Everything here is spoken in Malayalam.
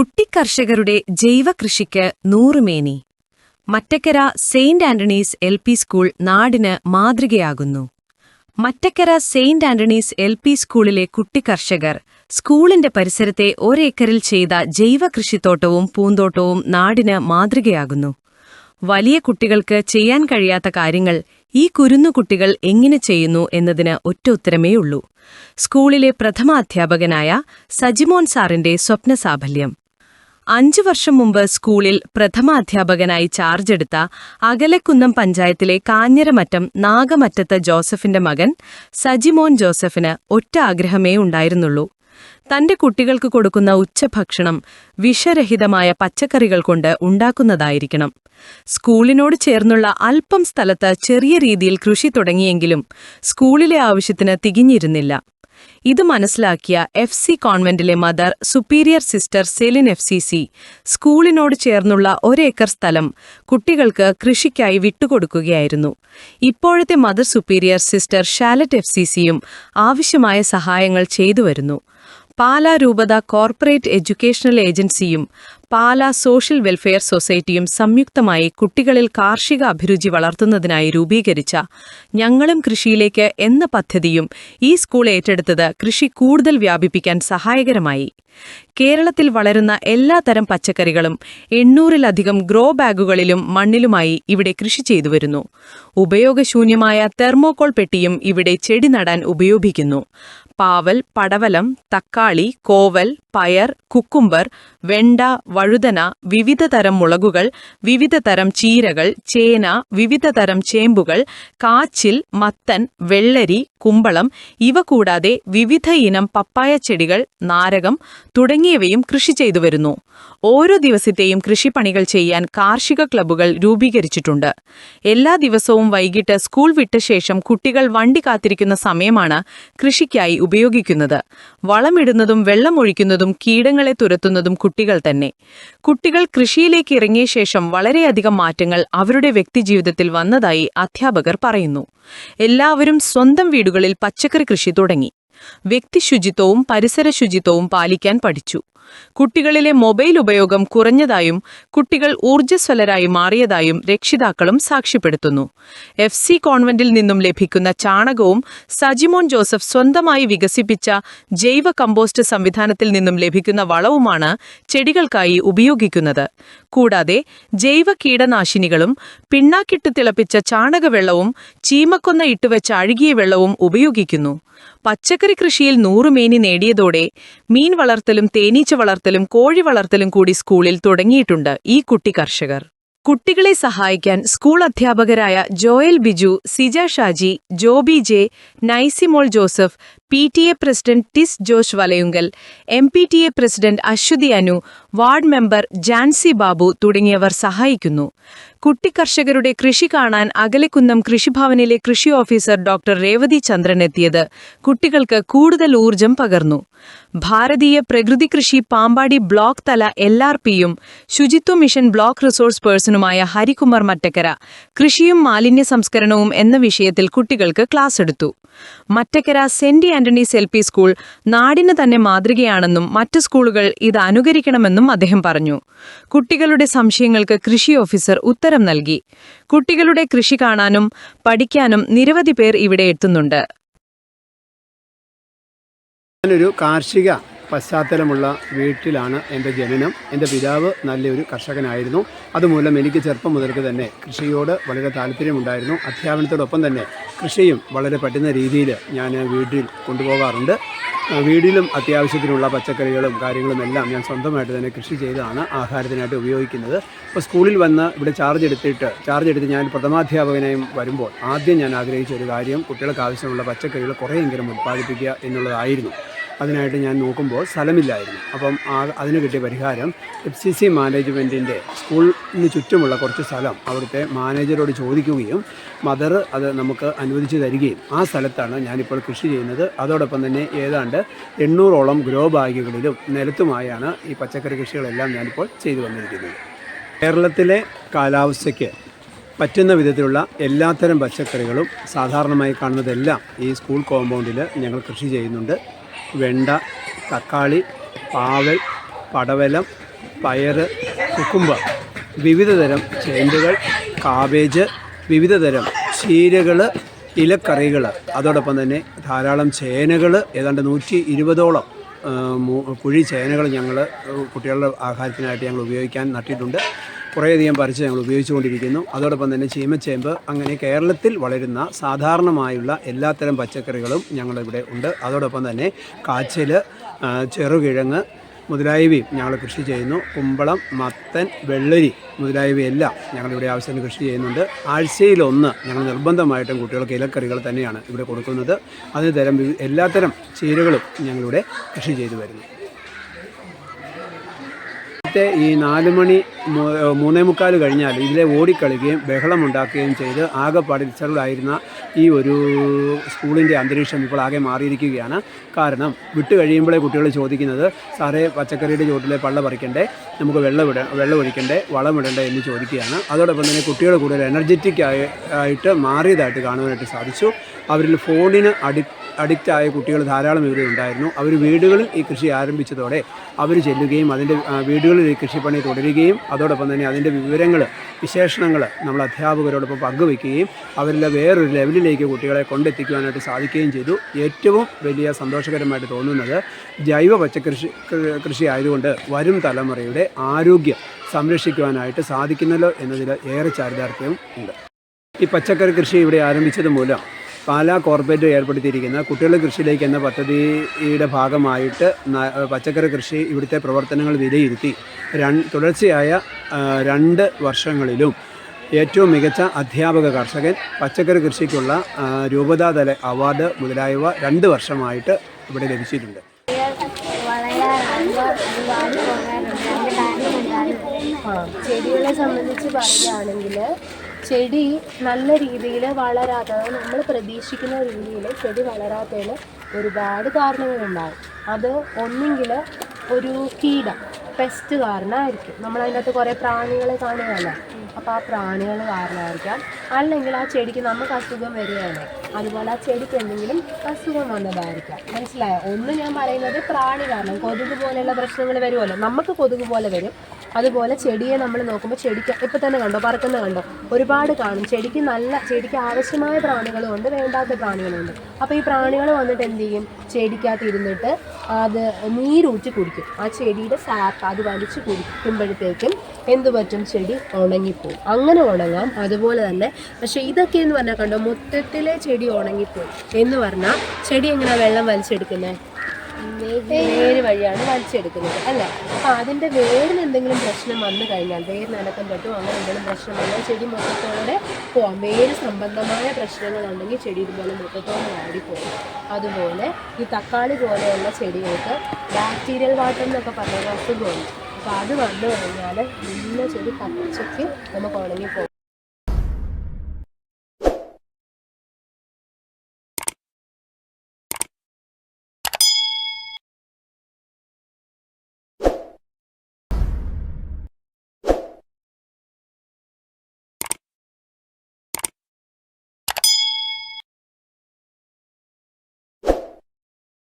കുട്ടിക്കർഷകരുടെ ജൈവകൃഷിക്ക് നൂറുമേനി. Mattakkara saint Antony's L P school നാടിന് മാതൃകയാകുന്നു. Mattakkara saint Antony's L P സ്കൂളിലെ കുട്ടിക്കർഷകർ സ്കൂളിന്റെ പരിസരത്തെ ഒരേക്കറിൽ ചെയ്ത ജൈവ കൃഷിത്തോട്ടവും പൂന്തോട്ടവും നാടിന് മാതൃകയാകുന്നു. വലിയ കുട്ടികൾക്ക് ചെയ്യാൻ കഴിയാത്ത കാര്യങ്ങൾ ഈ കുരുന്നു കുട്ടികൾ എങ്ങനെ ചെയ്യുന്നു എന്നതിന് ഒറ്റ ഉത്തരമേയുള്ളൂ. സ്കൂളിലെ പ്രഥമാധ്യാപകനായ സജിമോൻ സാറിന്റെ സ്വപ്നസാഫല്യം. അഞ്ചു വർഷം മുമ്പ് സ്കൂളിൽ പ്രഥമാധ്യാപകനായി ചാർജെടുത്ത അകലക്കുന്നം പഞ്ചായത്തിലെ കാഞ്ഞരമറ്റം നാഗമറ്റത്ത് ജോസഫിന്റെ മകൻ സജിമോൻ ജോസഫിന് ഒറ്റ ആഗ്രഹമേ ഉണ്ടായിരുന്നുള്ളൂ. തന്റെ കുട്ടികൾക്ക് കൊടുക്കുന്ന ഉച്ചഭക്ഷണം വിഷരഹിതമായ പച്ചക്കറികൾ കൊണ്ട് ഉണ്ടാക്കുന്നതായിരിക്കണം. സ്കൂളിനോട് ചേർന്നുള്ള അല്പം സ്ഥലത്ത് ചെറിയ രീതിയിൽ കൃഷി തുടങ്ങിയെങ്കിലും സ്കൂളിലെ ആവശ്യത്തിന് തികഞ്ഞിരുന്നില്ല. ഇത് മനസ്സിലാക്കിയ F C കോൺവെന്റിലെ mother superior sister Celine F C C സ്കൂളിനോട് ചേർന്നുള്ള ഒരേക്കർ സ്ഥലം കുട്ടികൾക്ക് കൃഷിക്കായി വിട്ടുകൊടുക്കുകയായിരുന്നു. ഇപ്പോഴത്തെ mother superior sister Shalet F C സിയും ആവശ്യമായ സഹായങ്ങൾ ചെയ്തുവരുന്നു പാലാ രൂപത കോർപ്പറേറ്റ് എഡ്യൂക്കേഷണൽ ഏജൻസിയും പാലാ സോഷ്യൽ വെൽഫെയർ സൊസൈറ്റിയും സംയുക്തമായി കുട്ടികളിൽ കാർഷിക അഭിരുചി വളർത്തുന്നതിനായി രൂപീകരിച്ച ഞങ്ങളും കൃഷിയിലേക്ക് എന്ന പദ്ധതിയും ഈ സ്കൂൾ ഏറ്റെടുത്തത് കൃഷി കൂടുതൽ വ്യാപിപ്പിക്കാൻ സഹായകരമായി. കേരളത്തിൽ വളരുന്ന എല്ലാതരം പച്ചക്കറികളും എണ്ണൂറിലധികം ഗ്രോ ബാഗുകളിലും മണ്ണിലുമായി ഇവിടെ കൃഷി ചെയ്തുവരുന്നു ഉപയോഗശൂന്യമായ തെർമോകോൾ പെട്ടിയും ഇവിടെ ചെടി നടാൻ ഉപയോഗിക്കുന്നു. പാവൽ പടവലം തക്കാളി കോവൽ പയർ കുക്കുംബർ വെണ്ട വഴുതന വിവിധ തരം മുളകുകൾ വിവിധ തരം ചീരകൾ ചേന വിവിധ തരം ചേമ്പുകൾ കാച്ചിൽ മത്തൻ വെള്ളരി കുമ്പളം ഇവ കൂടാതെ വിവിധ ഇനം പപ്പായ ചെടികൾ നാരകം തുടങ്ങിയവയും കൃഷി ചെയ്തു വരുന്നു. ഓരോ ദിവസത്തെയും കൃഷിപ്പണികൾ ചെയ്യാൻ കാർഷിക ക്ലബ്ബുകൾ രൂപീകരിച്ചിട്ടുണ്ട്. എല്ലാ ദിവസവും വൈകിട്ട് സ്കൂൾ വിട്ട ശേഷം കുട്ടികൾ വണ്ടി കാത്തിരിക്കുന്ന സമയമാണ് കൃഷിക്കായി ഉപയോഗിക്കുന്നത്. വളമിടുന്നതും വെള്ളമൊഴിക്കുന്നതും കീടങ്ങളെ തുരത്തുന്നതും കുട്ടികൾ തന്നെ. കുട്ടികൾ കൃഷിയിലേക്ക് ഇറങ്ങിയ ശേഷം വളരെയധികം മാറ്റങ്ങൾ അവരുടെ വ്യക്തിജീവിതത്തിൽ വന്നതായി അധ്യാപകർ പറയുന്നു. എല്ലാവരും സ്വന്തം വീടുകളിൽ പച്ചക്കറി കൃഷി തുടങ്ങി. വ്യക്തിശുചിത്വവും പരിസര ശുചിത്വവും പാലിക്കാൻ പഠിച്ചു. കുട്ടികളിലെ മൊബൈൽ ഉപയോഗം കുറഞ്ഞതായും കുട്ടികൾ ഊർജസ്വലരായി മാറിയതായും രക്ഷിതാക്കളും സാക്ഷ്യപ്പെടുത്തുന്നു. എഫ് സി കോൺവെന്റിൽ നിന്നും ലഭിക്കുന്ന ചാണകവും സജിമോൻ ജോസഫ് സ്വന്തമായി വികസിപ്പിച്ച ജൈവ കമ്പോസ്റ്റ് സംവിധാനത്തിൽ നിന്നും ലഭിക്കുന്ന വളവുമാണ് ചെടികൾക്കായി ഉപയോഗിക്കുന്നത്. കൂടാതെ ജൈവ കീടനാശിനികളും പിണ്ണാക്കിട്ട് തിളപ്പിച്ച ചാണകവെള്ളവും ചീമക്കൊന്ന ഇട്ടുവെച്ച അഴുകിയ വെള്ളവും ഉപയോഗിക്കുന്നു. പച്ചക്കറി കൃഷിയിൽ നൂറുമേനി നേടിയതോടെ മീൻ വളർത്തലും തേനീച്ച വളർത്തലും കോഴി വളർത്തലും കൂടി സ്കൂളിൽ തുടങ്ങിയിട്ടുണ്ട് ഈ കുട്ടി കർഷകർ. കുട്ടികളെ സഹായിക്കാൻ സ്കൂൾ അധ്യാപകരായ Joel Biju Sija Shaji Joby J Naisimol Joseph P T A president Tiss Josh Valayunkal M P T A president Aswathy Anu ward member Jancy Babu തുടങ്ങിയവർ സഹായിക്കുന്നു. കുട്ടിക്കർഷകരുടെ കൃഷി കാണാൻ അകലക്കുന്നം കൃഷിഭവനിലെ കൃഷി ഓഫീസർ ഡോക്ടർ രേവതി ചന്ദ്രൻ എത്തിയത് കുട്ടികൾക്ക് കൂടുതൽ ഊർജം പകർന്നു. ഭാരതീയ പ്രകൃതി കൃഷി പാമ്പാടി ബ്ലോക്ക് തല എൽ ആർ പിയും ശുചിത്വ മിഷൻ ബ്ലോക്ക് റിസോഴ്സ് പേഴ്സണുമായ ഹരികുമാർ മറ്റക്കര കൃഷിയും മാലിന്യ സംസ്കരണവും എന്ന വിഷയത്തിൽ കുട്ടികൾക്ക് ക്ലാസ് എടുത്തു. Mattakkara saint Antony's L P school നാടിന് തന്നെ മാതൃകയാണെന്നും മറ്റ് സ്കൂളുകൾ ഇത് അനുകരിക്കണമെന്നും അദ്ദേഹം പറഞ്ഞു. കുട്ടികളുടെ സംശയങ്ങൾക്ക് കൃഷി ഓഫീസർ ഉത്തരം നൽകി. കുട്ടികളുടെ കൃഷി കാണാനും പഠിക്കാനും നിരവധി പേർ ഇവിടെ എത്തുന്നുണ്ട്. ഞാനൊരു കാർഷിക പശ്ചാത്തലമുള്ള വീട്ടിലാണ് എന്റെ ജനനം. എന്റെ പിതാവ് നല്ലൊരു കർഷകനായിരുന്നു. അതുമൂലം എനിക്ക് ചെറുപ്പം മുതൽക്ക് തന്നെ കൃഷിയോട് വളരെ താല്പര്യമുണ്ടായിരുന്നു. അധ്യാപനത്തോടൊപ്പം തന്നെ കൃഷിയും വളരെ പറ്റുന്ന രീതിയിൽ ഞാൻ വീട്ടിൽ കൊണ്ടുപോകാറുണ്ട്. വീടിലും അത്യാവശ്യത്തിനുള്ള പച്ചക്കറികളും കാര്യങ്ങളും എല്ലാം ഞാൻ സ്വന്തമായിട്ട് തന്നെ കൃഷി ചെയ്താണ് ആഹാരത്തിനായിട്ട് ഉപയോഗിക്കുന്നത്. ഇപ്പോൾ സ്കൂളിൽ വന്ന് ഇവിടെ ചാർജ് എടുത്തിട്ട് ചാർജ് എടുത്ത് ഞാൻ പ്രഥമാധ്യാപകനായും വരുമ്പോൾ ആദ്യം ഞാൻ ആഗ്രഹിച്ച ഒരു കാര്യം കുട്ടികൾക്ക് ആവശ്യമുള്ള പച്ചക്കറികൾ കുറേയെങ്കിലും ഉത്പാദിപ്പിക്കുക എന്നുള്ളതായിരുന്നു. അതിനായിട്ട് ഞാൻ നോക്കുമ്പോൾ സ്ഥലമില്ലായിരുന്നു. അപ്പം ആ അതിന് കിട്ടിയ പരിഹാരം എഫ് സി സി മാനേജ്മെന്റിന്റെ സ്കൂളിന് ചുറ്റുമുള്ള കുറച്ച് സ്ഥലം അവിടുത്തെ മാനേജരോട് ചോദിക്കുകയും മദർ അത് നമുക്ക് അനുവദിച്ചു തരികയും. ആ സ്ഥലത്താണ് ഞാനിപ്പോൾ കൃഷി ചെയ്യുന്നത്. അതോടൊപ്പം തന്നെ ഏതാണ്ട് എണ്ണൂറോളം ഗ്രോ ബാഗുകളിലും നിലത്തുമായാണ് ഈ പച്ചക്കറി കൃഷികളെല്ലാം ഞാനിപ്പോൾ ചെയ്തു വന്നിരിക്കുന്നത്. കേരളത്തിലെ കാലാവസ്ഥയ്ക്ക് പറ്റുന്ന വിധത്തിലുള്ള എല്ലാത്തരം പച്ചക്കറികളും സാധാരണമായി കാണുന്നതെല്ലാം ഈ സ്കൂൾ കോമ്പൗണ്ടിൽ ഞങ്ങൾ കൃഷി ചെയ്യുന്നുണ്ട്. വെണ്ട തക്കാളി പാവൽ പടവലം പയർ കുക്കുമ്പർ വിവിധതരം ചേമ്പുകൾ കാബേജ് വിവിധതരം ചീരകൾ ഇലക്കറികൾ അതോടൊപ്പം തന്നെ ധാരാളം ചേനകൾ ഏതാണ്ട് നൂറ്റി ഇരുപതോളം കുഴി ചേനകൾ ഞങ്ങൾ കുട്ടികളുടെ ആഹാരത്തിനായിട്ട് ഞങ്ങൾ ഉപയോഗിക്കാൻ നട്ടിട്ടുണ്ട്. കുറേയധികം പറിച്ച് ഞങ്ങൾ ഉപയോഗിച്ചുകൊണ്ടിരിക്കുന്നു. അതോടൊപ്പം തന്നെ ചീമച്ചേമ്പ് അങ്ങനെ കേരളത്തിൽ വളരുന്ന സാധാരണമായുള്ള എല്ലാത്തരം പച്ചക്കറികളും ഞങ്ങളിവിടെ ഉണ്ട്. അതോടൊപ്പം തന്നെ കാച്ചിൽ ചെറുകിഴങ്ങ് മുതലായവയും ഞങ്ങൾ കൃഷി ചെയ്യുന്നു. കുമ്പളം മത്തൻ വെള്ളരി മുതലായവയെല്ലാം ഞങ്ങളിവിടെ ആവശ്യത്തിന് കൃഷി ചെയ്യുന്നുണ്ട്. ആഴ്ചയിലൊന്ന് ഞങ്ങൾ നിർബന്ധമായിട്ടും കുട്ടികൾക്ക് ഇലക്കറികൾ തന്നെയാണ് ഇവിടെ കൊടുക്കുന്നത്. അതിന് തരം എല്ലാത്തരം ചീരകളും ഞങ്ങളിവിടെ കൃഷി ചെയ്തു വരുന്നു. നേരത്തെ ഈ നാല് മണി മൂന്നേ മുക്കാൽ കഴിഞ്ഞാൽ ഇതിലെ ഓടിക്കളിക്കുകയും ബഹളമുണ്ടാക്കുകയും ചെയ്ത് ആകെ ഡിസ്റ്റർബായിരുന്ന ഈ ഒരു സ്കൂളിന്റെ അന്തരീക്ഷം ഇപ്പോൾ ആകെ മാറിയിരിക്കുകയാണ്. കാരണം വിട്ട് കഴിയുമ്പോഴേ കുട്ടികൾ ചോദിക്കുന്നത് സാറേ പച്ചക്കറിയുടെ ചുവട്ടിലെ പള്ള പറിക്കണ്ടേ? നമുക്ക് വെള്ളം ഇട വെള്ളം ഒഴിക്കണ്ടേ? വളം ഇടണ്ടേ? എന്ന് ചോദിക്കുകയാണ്. അതോടൊപ്പം തന്നെ കുട്ടികൾ കൂടുതൽ എനർജറ്റിക് ആയി ആയിട്ട് മാറിയതായിട്ട് കാണുവാനായിട്ട് സാധിച്ചു. അവരിൽ ഫോണിന് അഡി അഡിക്റ്റ് ആയ കുട്ടികൾ ധാരാളം ഇവിടെ ഉണ്ടായിരുന്നു. അവർ വീടുകളിൽ ഈ കൃഷി ആരംഭിച്ചതോടെ അവർ ചെല്ലുകയും അതിന്റെ വീടുകളിൽ ഈ കൃഷിപ്പണി തുടരുകയും അതോടൊപ്പം തന്നെ അതിന്റെ വിവരങ്ങൾ വിശേഷണങ്ങൾ നമ്മൾ അധ്യാപകരോടൊപ്പം പങ്കുവയ്ക്കുകയും അവരിലെ വേറൊരു ലെവലിലേക്ക് കുട്ടികളെ കൊണ്ടെത്തിക്കുവാനായിട്ട് സാധിക്കുകയും ചെയ്തു. ഏറ്റവും വലിയ സന്തോഷകരമായിട്ട് തോന്നുന്നത് ജൈവ പച്ചക്കൃഷി കൃഷി ആയതുകൊണ്ട് വരും തലമുറയുടെ ആരോഗ്യം സംരക്ഷിക്കുവാനായിട്ട് സാധിക്കുന്നല്ലോ എന്നതിൽ ഏറെ ചാരിതാർത്ഥ്യവും ഉണ്ട് ഈ പച്ചക്കറി കൃഷി ഇവിടെ ആരംഭിച്ചത് മൂലം പാലാ കോർപ്പറേറ്റ് ഏർപ്പെടുത്തിയിരിക്കുന്ന കുട്ടികളുടെ കൃഷിയിലേക്ക് എന്ന പദ്ധതിയുടെ ഭാഗമായിട്ട് പച്ചക്കറി കൃഷി ഇവിടുത്തെ പ്രവർത്തനങ്ങൾ വിലയിരുത്തി. തുടർച്ചയായ രണ്ട് വർഷങ്ങളിലും ഏറ്റവും മികച്ച അധ്യാപക കർഷകൻ പച്ചക്കറി കൃഷിക്കുള്ള രൂപതാതല അവാർഡ് മുതലായവ രണ്ട് വർഷമായിട്ട് ഇവിടെ ലഭിച്ചിട്ടുണ്ട്. ചെടികളെ സംബന്ധിച്ച് പറയുകയാണെങ്കിൽ ചെടി നല്ല രീതിയിൽ വളരാതെ നമ്മൾ പ്രതീക്ഷിക്കുന്ന രീതിയിൽ ചെടി വളരാത്തതിന് ഒരുപാട് കാരണങ്ങളുണ്ടാകും അത് ഒന്നെങ്കിൽ ഒരു കീട പെസ്റ്റ് കാരണമായിരിക്കും. നമ്മൾ അതിനകത്ത് കുറേ പ്രാണികളെ കാണുകയല്ലേ? അപ്പോൾ ആ പ്രാണികൾ കാരണമായിരിക്കാം. അല്ലെങ്കിൽ ആ ചെടിക്ക് നമുക്ക് അസുഖം വരികയാണ്. അതുപോലെ ആ ചെടിക്ക് എന്തെങ്കിലും അസുഖം വന്നതായിരിക്കാം. മനസ്സിലായോ? ഒന്ന് ഞാൻ പറയുന്നത് പ്രാണി കാരണം. കൊതുക് പോലെയുള്ള പ്രശ്നങ്ങൾ വരുമല്ലോ. നമുക്ക് കൊതുക് പോലെ വരും. അതുപോലെ ചെടിയെ നമ്മൾ നോക്കുമ്പോൾ ചെടിക്ക് ഇപ്പം തന്നെ കണ്ടോ പറക്കുന്ന കണ്ടോ? ഒരുപാട് കാണും. ചെടിക്ക് നല്ല ചെടിക്ക് ആവശ്യമായ പ്രാണികളും ഉണ്ട് വേണ്ടാത്ത പ്രാണികളുണ്ട് അപ്പോൾ ഈ പ്രാണികൾ വന്നിട്ട് എന്ത് ചെയ്യും? ചെടിക്കകത്ത് ഇരുന്നിട്ട് അത് നീരൂറ്റി കുടിക്കും. ആ ചെടിയുടെ സാപ്പ് അത് വലിച്ചു കുടിക്കുമ്പോഴത്തേക്കും എന്ത് പറ്റും? ചെടി ഉണങ്ങിപ്പോവും. അങ്ങനെ ഉണങ്ങാം. അതുപോലെ തന്നെ പക്ഷേ ഇതൊക്കെ എന്ന് പറഞ്ഞാൽ കണ്ടോ മൊത്തത്തിലെ ചെടി ഉണങ്ങിപ്പോയി. എന്ന് പറഞ്ഞാൽ ചെടി എങ്ങനെ വെള്ളം വലിച്ചെടുക്കുന്നത് വേര് വഴിയാണ് വലിച്ചെടുക്കുന്നത് അല്ലേ? അപ്പം അതിന്റെ വേരിന് എന്തെങ്കിലും പ്രശ്നം വന്നു കഴിഞ്ഞാൽ വേരിന് അനക്കം തൊട്ടും അങ്ങനെ എന്തെങ്കിലും പ്രശ്നം വന്നാൽ ചെടി മൊത്തത്തോടെ പോവാം. വേര് സംബന്ധമായ പ്രശ്നങ്ങളുണ്ടെങ്കിൽ ചെടി ഇതുപോലെ മൊത്തത്തോടെ പോകും അതുപോലെ ഈ തക്കാളി പോലെയുള്ള ചെടികൾക്ക് ബാക്ടീരിയൽ വാട്ടർ എന്നൊക്കെ പറഞ്ഞ അസുഖമുണ്ട്. അപ്പോൾ അത് വന്നു കഴിഞ്ഞാൽ നല്ല ചെടി പച്ചയ്ക്ക് നമുക്ക് ഉണങ്ങിപ്പോകും.